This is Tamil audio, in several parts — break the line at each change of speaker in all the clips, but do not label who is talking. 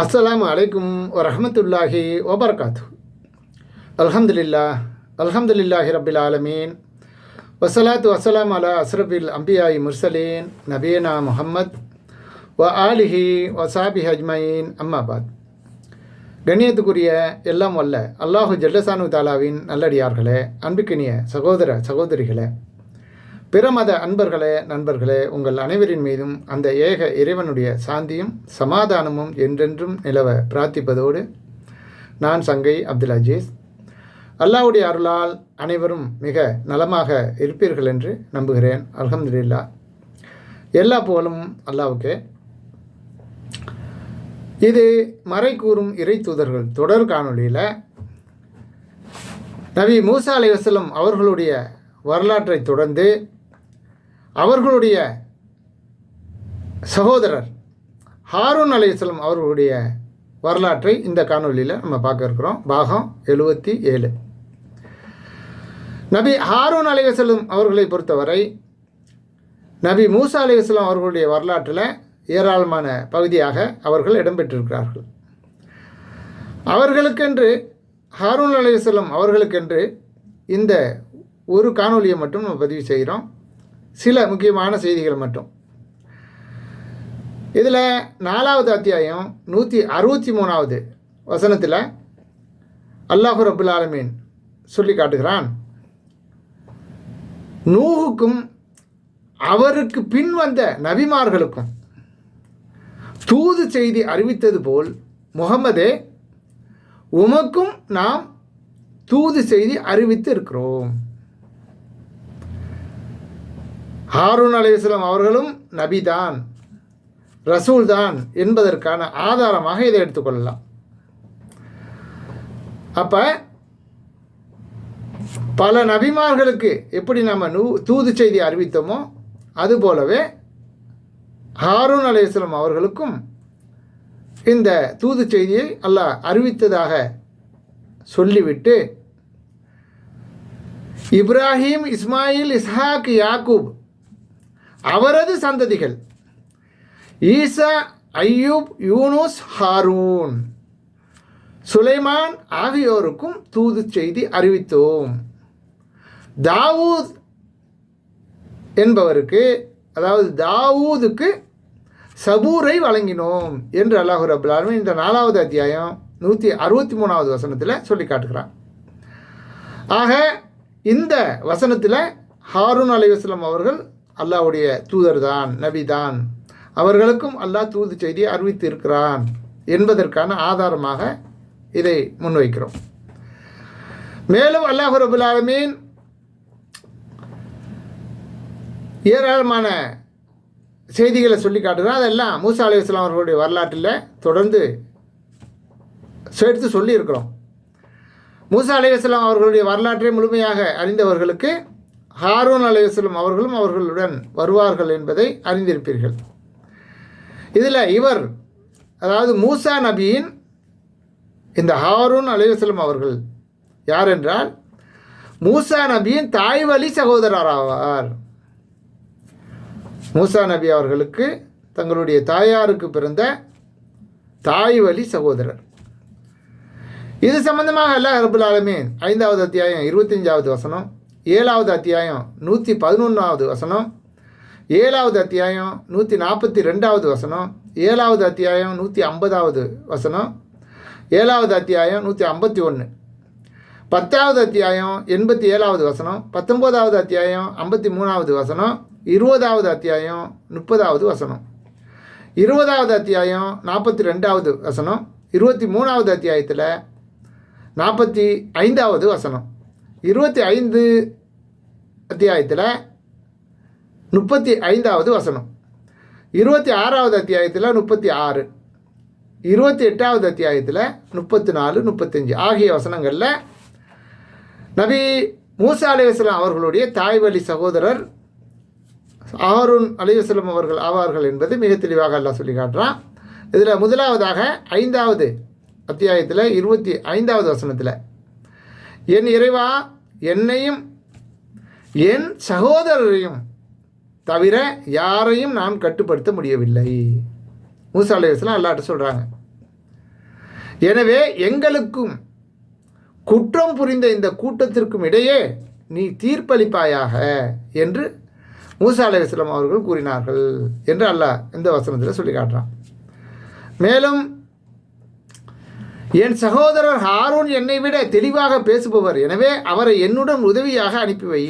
அஸ்லாம் அலைக்கும் வரமத்துல்லாஹி வபர்காத்து அல்ஹம்துலில்லா அல்ஹம்துலில்லாஹி ரபில் ஆலமீன். வசலாத்து வசலாம் அலா அஸ்ரபில் அம்பியாய் முர்சலீன் நபீனா முஹம்மத் வ ஆலிஹி வசாபி அஜ்மயின். அம்மாபாத் கண்ணியத்துக்குரிய எல்லாம் வல்ல அல்லாஹு ஜல்லசானு தாலாவின் நல்லடியார்களே அன்புக்கினிய சகோதர சகோதரிகளே. பிற மத அன்பர்களே நண்பர்களே உங்கள் அனைவரின் மீதும் அந்த ஏக இறைவனுடைய சாந்தியும் சமாதானமும் என்றென்றும் நிலவ பிரார்த்திப்பதோடு நான் சங்கை அப்துல் அஜீஸ். அல்லாஹ்வுடைய அருளால் அனைவரும் மிக நலமாக இருப்பீர்கள் என்று நம்புகிறேன். அலமதுல்லா எல்லா புகழும் அல்லாவுக்கே. இது மறை கூறும் இறை தூதர்கள் தொடர் காணொலியில் நபி மூசா அலை அவர்களுடைய வரலாற்றை தொடர்ந்து அவர்களுடைய சகோதரர் ஹாரூன் அலையம் அவர்களுடைய வரலாற்றை இந்த காணொலியில் நம்ம பார்க்க இருக்கிறோம். பாகம் எழுபத்தி ஏழு. நபி ஹாரூன் அலையசலம் அவர்களை பொறுத்தவரை நபி மூசா அலையசலம் அவர்களுடைய வரலாற்றில் ஏராளமான பகுதியாக அவர்கள் இடம்பெற்றிருக்கிறார்கள். அவர்களுக்கென்று ஹாரூன் அலையசலம் அவர்களுக்கென்று இந்த ஒரு காணொலியை மட்டும் நம்ம பதிவு செய்கிறோம். சில முக்கியமான செய்திகள் மட்டும். இதில் நாலாவது அத்தியாயம் நூற்றி அறுபத்தி மூணாவது வசனத்தில் அல்லாஹு ரபுல் ஆலமீன் சொல்லி காட்டுகிறான். நூகுக்கும் அவருக்கு பின் வந்த நபிமார்களுக்கும் தூது செய்தி அறிவித்தது போல் முகமதே உமக்கும் நாம் தூது செய்தி அறிவித்து இருக்கிறோம். ஹாரூன் அலையாம் அவர்களும் நபிதான் ரசூல்தான் என்பதற்கான ஆதாரமாக இதை எடுத்துக்கொள்ளலாம் அப்போ பல நபிமார்களுக்கு எப்படி நம்ம நூ தூது செய்தி அறிவித்தோமோ அதுபோலவே ஹாரூன் அலையாம் அவர்களுக்கும் இந்த தூது செய்தியை அல்லாஹ் அறிவித்ததாக சொல்லிவிட்டு இப்ராஹிம் இஸ்மாயில் இஸ்ஹாக் யாக்கூப் அவரது சந்ததிகள். ஈசா ஐயூப் யூனுஸ் ஹாரூன். சுலைமான் ஆகியோருக்கும் தூது செய்தி அறிவித்தோம். தாவூத் என்பவருக்கு அதாவது தாவூதுக்கு சபூரை வழங்கினோம் என்று அல்லாஹு ரபுல்லாலுமே இந்த நாலாவது அத்தியாயம் நூற்றி அறுபத்தி மூணாவது வசனத்தில் சொல்லி காட்டுகிறான். ஆக இந்த வசனத்தில் ஹாரூன் அலைவாஸ்லாம் அவர்கள் அல்லாவுடைய தூதர் தான் நபி தான் அவர்களுக்கும் அல்லாஹ் தூது செய்தி அறிவித்து இருக்கிறான் என்பதற்கான ஆதாரமாக இதை முன்வைக்கிறோம். மேலும் அல்லாஹ் ரபுல் ஆலமீன் ஏராளமான செய்திகளை சொல்லி காட்டுகிறான். அதெல்லாம் மூசா அலி இஸ்லாம் அவர்களுடைய வரலாற்றில் தொடர்ந்து சேர்த்து சொல்லியிருக்கிறோம். மூசா அலி இஸ்லாம் அவர்களுடைய வரலாற்றை முழுமையாக அறிந்தவர்களுக்கு ஹாரூன் அலையுஸ்லம் அவர்களும் அவர்களுடன் வருவார்கள் என்பதை அறிந்திருப்பீர்கள். இதில் இவர் அதாவது மூசா நபியின் இந்த ஹாரூன் அலையுஸ்லம் அவர்கள் யார் என்றால் மூசா நபியின் தாய் வழி சகோதரர் ஆவார். மூசா நபி அவர்களுக்கு தங்களுடைய தாயாருக்கு பிறந்த தாய் வழி சகோதரர். இது சம்பந்தமாக அல்லாஹ் அரபுல் ஆலமீன் ஐந்தாவது அத்தியாயம் இருபத்தஞ்சாவது வசனம் ஏழாவது அத்தியாயம் நூற்றி பதினொன்றாவது வசனம். ஏழாவது அத்தியாயம் நூற்றி நாற்பத்தி ரெண்டாவது வசனம். ஏழாவது அத்தியாயம் நூற்றி ஐம்பதாவது வசனம். ஏழாவது அத்தியாயம் நூற்றி ஐம்பத்தி ஒன்று பத்தாவது அத்தியாயம் எண்பத்தி ஏழாவது வசனம். பத்தொம்போதாவது அத்தியாயம் ஐம்பத்தி மூணாவது வசனம். இருபதாவது அத்தியாயம் முப்பதாவது வசனம். இருபதாவது அத்தியாயம் நாற்பத்தி ரெண்டாவது வசனம். இருபத்தி மூணாவது அத்தியாயத்தில் நாற்பத்தி ஐந்தாவது வசனம். இருபத்தி ஐந்து அத்தியாயத்தில் முப்பத்தி ஐந்தாவது வசனம். இருபத்தி ஆறாவது அத்தியாயத்தில் முப்பத்தி ஆறு. இருபத்தி எட்டாவது அத்தியாயத்தில் முப்பத்தி நாலு முப்பத்தஞ்சு ஆகிய வசனங்களில் நபி மூசா அலைவாஸ்லாம் அவர்களுடைய தாய்வழி சகோதரர் ஆருண் அலைவாஸ்லம் அவர்கள் ஆவார்கள் என்பது மிக தெளிவாக எல்லாம் சொல்லி காட்டுறான். இதில் முதலாவதாக ஐந்தாவது அத்தியாயத்தில் இருபத்தி ஐந்தாவது வசனத்தில் என் இறைவா என்னையும் என் சகோதரரையும் தவிர யாரையும் நான் கட்டுப்படுத்த முடியவில்லை. மூசா அலைவாஸ்லாம் அல்லாட்ட சொல்கிறாங்க எனவே எங்களுக்கும் குற்றம் புரிந்த இந்த கூட்டத்திற்கும் இடையே நீ தீர்ப்பளிப்பாயாக என்று மூசா அலைஹிஸ்ஸலாம் அவர்கள் கூறினார்கள் என்று அல்லாஹ் இந்த வசனத்தில் சொல்லி காட்டுறான். மேலும் என் சகோதரர் ஹாரூன் என்னை விட தெளிவாக பேசுபவர். எனவே அவரை என்னுடன் உதவியாக அனுப்பி வை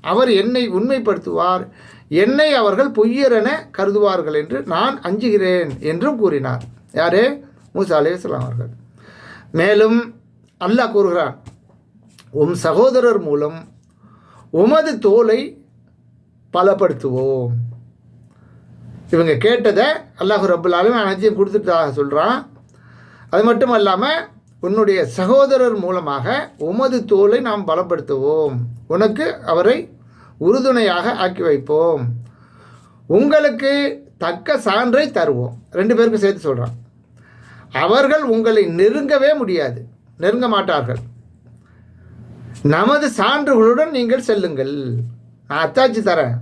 அவர் என்னை உண்மைப்படுத்துவார். என்னை அவர்கள் பொய்யரென கருதுவார்கள் என்று நான் அஞ்சுகிறேன் என்றும் கூறினார். யாரே? மூசா அலேஸ்லாம் அவர்கள். மேலும் அல்லாஹ் கூறுகிறான் உம் சகோதரர் மூலம் உமது தோலை பலப்படுத்துவோம். இவங்க கேட்டதை அல்லாஹ் ரபுல்லாலும் அனைத்தையும் கொடுத்துட்டதாக சொல்கிறான் அது மட்டும் அல்லாமல் உன்னுடைய சகோதரர் மூலமாக உமது தோலை நாம் பலப்படுத்துவோம். உனக்கு அவரை உறுதுணையாக ஆக்கி வைப்போம். உங்களுக்கு தக்க சான்றை தருவோம். ரெண்டு பேருக்கும் சேர்த்து சொல்கிறான் அவர்கள் உங்களை நெருங்கவே முடியாது. நெருங்க மாட்டார்கள். நமது சான்றுகளுடன் நீங்கள் செல்லுங்கள். நான் அத்தாச்சி தரேன்.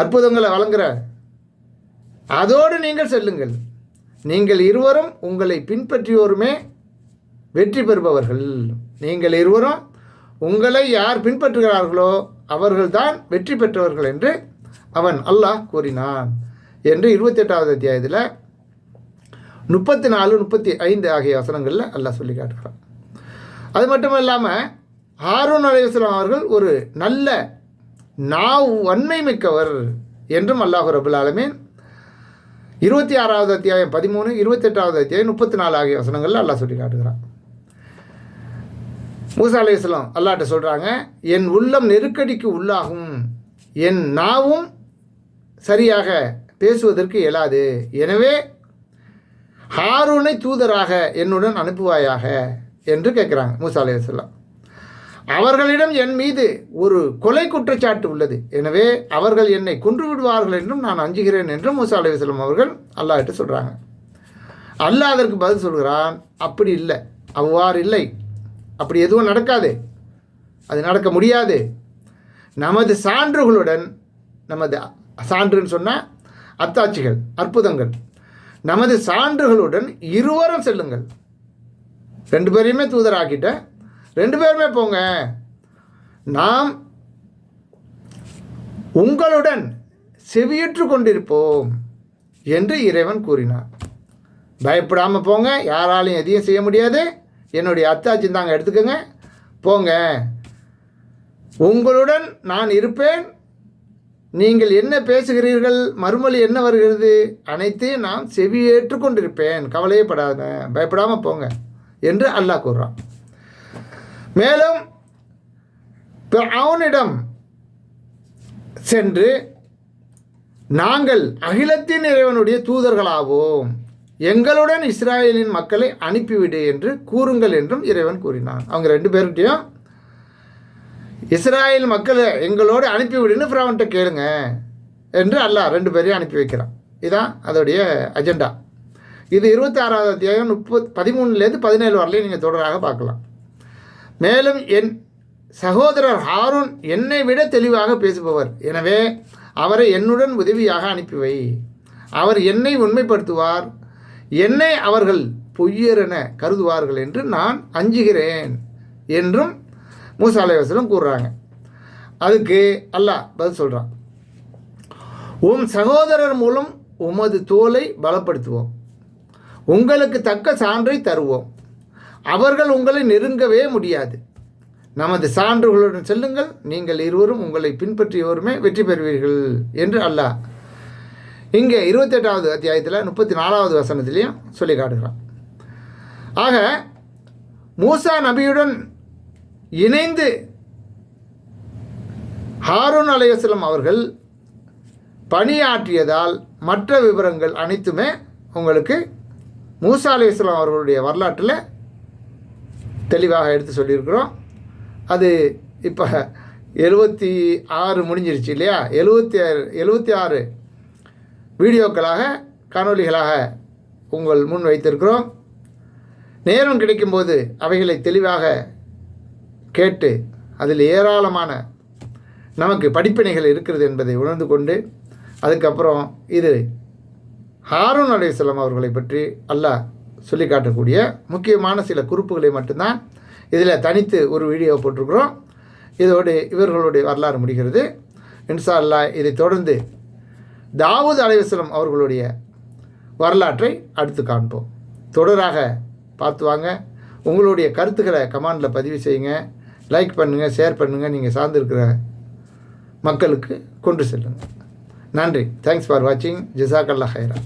அற்புதங்களை வழங்குறேன் அதோடு நீங்கள் செல்லுங்கள். நீங்கள் இருவரும் உங்களை பின்பற்றியோருமே வெற்றி பெறுபவர்கள். நீங்கள் இருவரும் உங்களை யார் பின்பற்றுகிறார்களோ அவர்கள்தான் வெற்றி பெற்றவர்கள் என்று அவன் அல்லாஹ் கூறினான் என்று இருபத்தி எட்டாவது அத்தியாயத்தில் முப்பத்தி நாலு முப்பத்தி ஐந்து ஆகிய வசனங்களில் அல்லாஹ் சொல்லி காட்டுகிறான். அது மட்டும் இல்லாமல் ஹாரூன் அலையாம் அவர்கள் ஒரு நல்ல நாவ் வன்மை மிக்கவர் என்றும் அல்லாஹு ரபுல் ஆலமீன் இருபத்தி ஆறாவது அத்தியாயம் பதிமூணு இருபத்தெட்டாவது அத்தியாயம் முப்பத்தி நாலு ஆகிய வசனங்களில் அல்லா சொல்லி காட்டுகிறான். மூசா அலையாம் அல்லாட்ட சொல்கிறாங்க என் உள்ளம் நெருக்கடிக்கு உள்ளாகும். என் நாவும் சரியாக பேசுவதற்கு இயலாது. எனவே ஹாரூனை தூதராக என்னுடன் அனுப்புவாயாக என்று கேட்குறாங்க மூசா அலையாம் அவர்களிடம் என் மீது ஒரு கொலை குற்றச்சாட்டு உள்ளது. எனவே அவர்கள் என்னை கொன்று விடுவார்கள் என்றும் நான் அஞ்சுகிறேன் என்றும் மூசா அலைவாஸ்லம் அவர்கள் அல்லாஹ்கிட்ட சொல்கிறாங்க அல்லாஹ் அதற்கு பதில் சொல்கிறான் அப்படி இல்லை. அவ்வாறு இல்லை. அப்படி எதுவும் நடக்காது. அது நடக்க முடியாது. நமது சான்றுகளுடன் நமது சான்றுன்னு சொன்னால் அத்தாட்சிகள் அற்புதங்கள். நமது சான்றுகளுடன் இருவரும் செல்லுங்கள். ரெண்டு பேரையுமே தூதராக்கிட்ட ரெண்டு பேருமே போங்க. நாம் உங்களுடன் செவியுற்று கொண்டிருப்போம் என்று இறைவன் கூறினார். பயப்படாமல் போங்க. யாராலையும் எதையும் செய்ய முடியாது. என்னுடைய அத்தாச்சி தாங்க எடுத்துக்கோங்க. போங்க. உங்களுடன் நான் இருப்பேன். நீங்கள் என்ன பேசுகிறீர்கள்? மறுமொழி என்ன வருகிறது? அனைத்தையும் நான் செவியேற்று கொண்டிருப்பேன். கவலையே படாத பயப்படாமல் போங்க. என்று அல்லாஹ் கூறுறான். மேலும் அவனிடம் சென்று நாங்கள் அகிலத்தின் இறைவனுடைய தூதர்களாவோம். எங்களுடன் இஸ்ராயலின் மக்களை அனுப்பிவிடு என்று கூறுங்கள் என்றும் இறைவன் கூறினான். அவங்க ரெண்டு பேர்கிட்டையும் இஸ்ராயல் மக்களை எங்களோடு அனுப்பிவிடுன்னு ஃப்ரவன்ட்ட கேளுங்க என்று அல்லாஹ் ரெண்டு பேரையும் அனுப்பி வைக்கிறான். இதுதான் அதோடைய அஜெண்டா. இது இருபத்தி ஆறாவது அத்தியாயம் முப்பது பதிமூணுலேருந்து பதினேழு வரலையும் நீங்கள் தொடராக பார்க்கலாம். மேலும் என் சகோதரர் ஹாரூன் என்னை விட தெளிவாக பேசுபவர். எனவே அவரை என்னுடன் உதவியாக அனுப்பிவை. அவர் என்னை உண்மைப்படுத்துவார். என்னை அவர்கள் பொய்யரென கருதுவார்கள் என்று நான் அஞ்சுகிறேன் என்றும் மூசா அலைவாசலம் கூறுறாங்க. அதுக்கு அல்லாஹ் பதில் சொல்கிறான் உம் சகோதரர் மூலம் உமது தோலை பலப்படுத்துவோம். உங்களுக்கு தக்க சான்றை தருவோம். அவர்கள் உங்களை நெருங்கவே முடியாது. நமது சான்றுகளுடன் செல்லுங்கள். நீங்கள் இருவரும் உங்களை பின்பற்றியவருமே வெற்றி பெறுவீர்கள் என்று அல்லாஹ் இங்கே இருபத்தெட்டாவது அத்தியாயத்தில் முப்பத்தி நாலாவது வசனத்திலையும் சொல்லி காட்டுகிறான். ஆக மூசா நபியுடன் இணைந்து ஹாரூன் அலையஸ்லம் அவர்கள் பணியாற்றியதால் மற்ற விவரங்கள் அனைத்துமே உங்களுக்கு மூசா அலையஸ்லாம் அவர்களுடைய வரலாற்றில் தெளிவாக எடுத்து சொல்லியிருக்கிறோம். அது இப்போ எழுபத்தி ஆறு முடிஞ்சிருச்சு இல்லையா? எழுபத்தி ஆறு எழுபத்தி ஆறு வீடியோக்களாக காணொளிகளாக உங்கள் முன் வைத்திருக்கிறோம். நேரம் கிடைக்கும்போது அவைகளை தெளிவாக கேட்டு அதில் ஏராளமான நமக்கு படிப்பினைகள் இருக்கிறது என்பதை உணர்ந்து கொண்டு அதுக்கப்புறம் இது ஹாரூன் அலையம் அவர்களை பற்றி அல்லாஹ் சொல்லி காட்டக்கூடிய முக்கியமான சில குறிப்புகளை மட்டும்தான் இதில் தனித்து ஒரு வீடியோ போட்டிருக்கிறோம். இதோடு இவர்களுடைய வரலாறு முடிகிறது. இன்ஷா அல்லாஹ் இதை தொடர்ந்து தாவூத் அலைவசலம் அவர்களுடைய வரலாற்றை அடுத்து காண்போம். தொடராக பார்த்து வாங்க. உங்களுடைய கருத்துக்களை கமெண்டில் பதிவு செய்யுங்க. லைக் பண்ணுங்கள் ஷேர் பண்ணுங்கள் நீங்கள் சார்ந்திருக்கிற மக்களுக்கு கொண்டு செல்லுங்கள் நன்றி. தேங்க்ஸ் ஃபார் வாட்சிங் ஜிசாக்கல்லா ஹைரா.